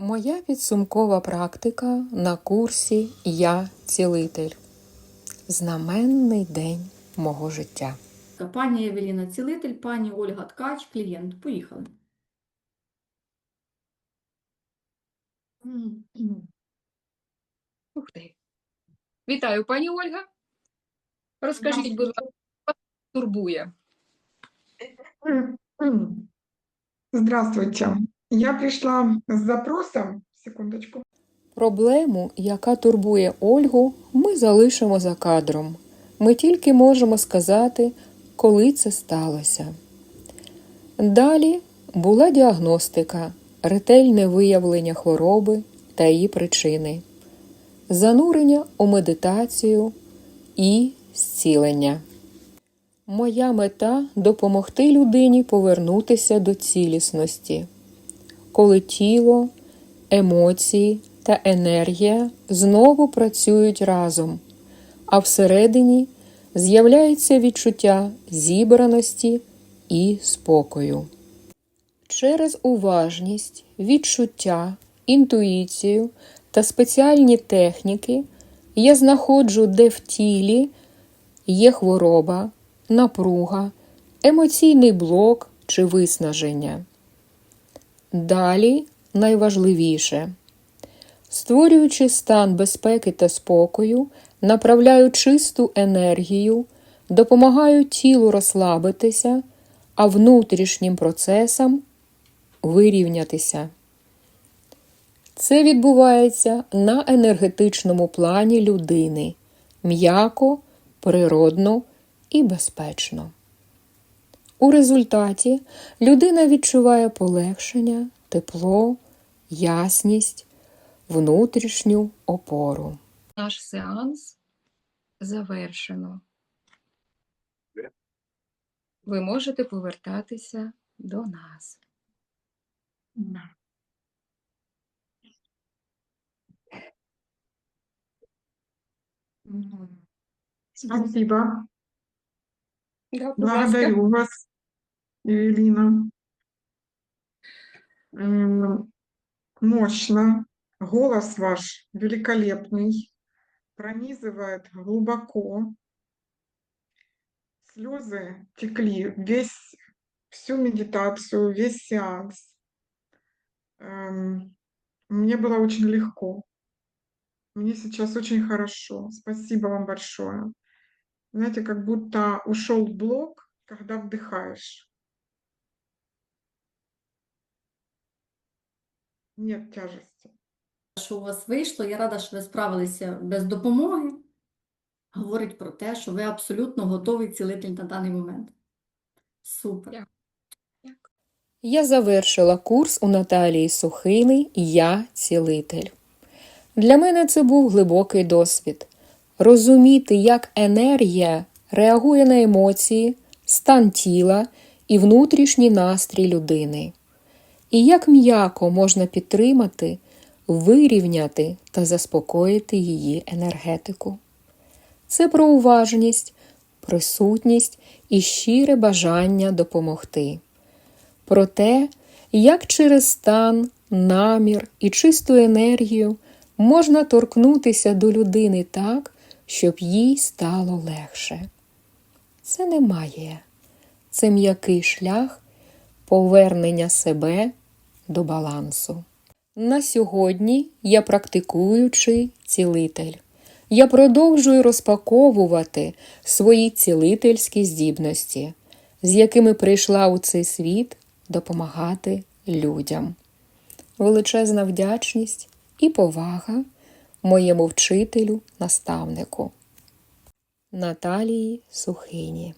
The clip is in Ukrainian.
Моя підсумкова практика на курсі Я цілитель. Знаменний день мого життя. Пані Евеліна Цілитель, пані Ольга Ткач, клієнт. Поїхали. Ух ти. Вітаю, пані Ольга. Розкажіть, будь ласка, що вас турбує? Здравствуйте. Я пришла с запросом. Секундочку. Проблему, яка турбує Ольгу, ми залишимо за кадром. Ми тільки можемо сказати, коли це сталося. Далі була діагностика, ретельне виявлення хвороби та її причини, занурення у медитацію і зцілення. Моя мета допомогти людині повернутися до цілісності, коли тіло, емоції та енергія знову працюють разом, а всередині з'являється відчуття зібраності і спокою. Через уважність, відчуття, інтуїцію та спеціальні техніки я знаходжу, де в тілі є хвороба, напруга, емоційний блок чи виснаження. Далі найважливіше. Створюючи стан безпеки та спокою, направляю чисту енергію, допомагаю тілу розслабитися, а внутрішнім процесам вирівнятися. Це відбувається на енергетичному плані людини м'яко, природно і безпечно. У результаті людина відчуває полегшення, тепло, ясність, внутрішню опору. Наш сеанс завершено. Ви можете повертатися до нас. Спасибо. Да, Благодарю вас, Евелина. М, Мощно. Голос ваш великолепный. Пронизывает глубоко. Слезы текли весь, всю медитацию, весь сеанс. Эм, Мне было очень легко. Мне сейчас очень хорошо. Спасибо вам большое. Знаете, как будто ушел блок, когда вдыхаешь. Нет тяжести. Що у вас вийшло, я рада, що ви справилися без допомоги. Говорить про те, що ви абсолютно готовий цілитель на даний момент. Супер. Я завершила курс у Наталії Сухини Я цілитель. Для мене це був глибокий досвід. Розуміти, як енергія реагує на емоції, стан тіла і внутрішній настрій людини, і як м'яко можна підтримати, вирівняти та заспокоїти її енергетику. Це про уважність, присутність і щире бажання допомогти про те, як через стан, намір і чисту енергію можна торкнутися до людини так, щоб їй стало легше. Це не магія, це м'який шлях повернення себе до балансу. На сьогодні я практикуючий цілитель. Я продовжую розпаковувати свої цілительські здібності, з якими прийшла у цей світ допомагати людям. Величезна вдячність і повага моєму вчителю, наставнику Наталії Сухині.